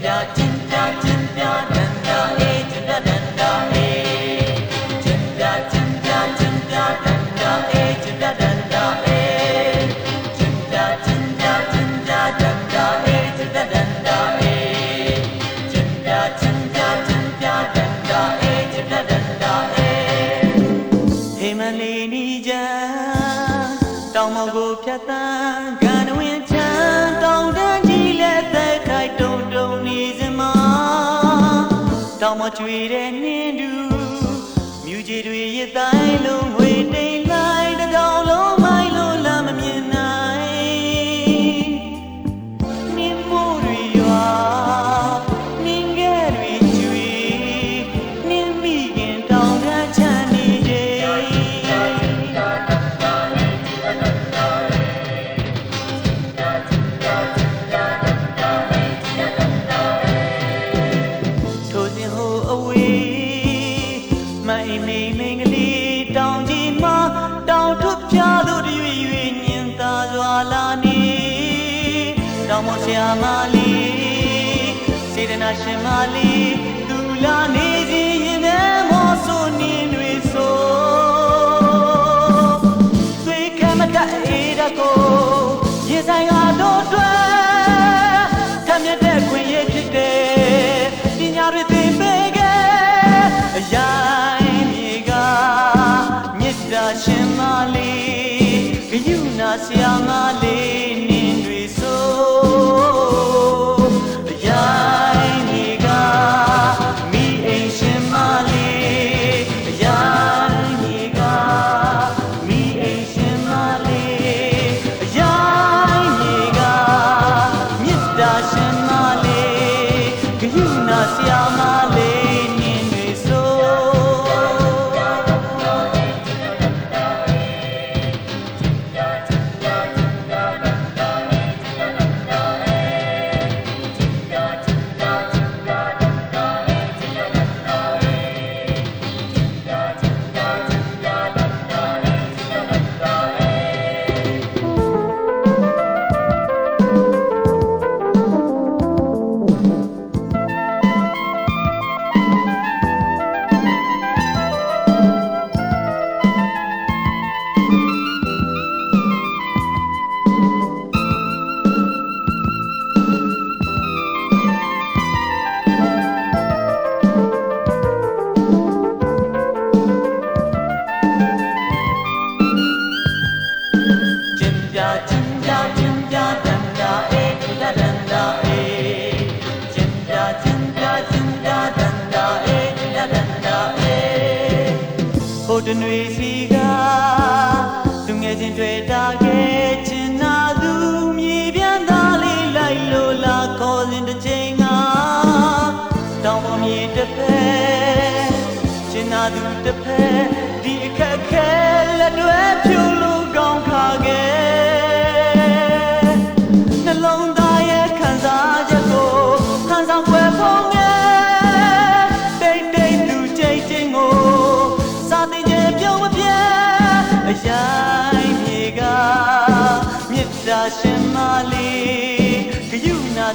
Yeah. တော်ကျွေတဲ့နှင်းတူမြူကြီးတွေရတိုင်းလုံး နေမင်္ဂလိတောင်ကြီးမှာတောင်ထွတ်ပြလို့ရွေရွေညင်သာစွာလာနေတောင်မဆရာမလေးစေတနာရှင်မလေးသူလာနေ လေးဂယုနာဆရာငါလေး တနွေစီကလူငယ်ချင်းတွေ့တာခဲ့ချင်နာသူမြေပြန်သားလေးလိုက်လို့လာခေါ်စဉ်တစ်ချိန်ကတောင်ပေါ်မြေတစ်ဖက်ချင်နာသူတစ်ဖက်ဒီအခက်ခဲလက်တွဲဖြူလို့ကောင်းခါခဲ့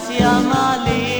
gracia malí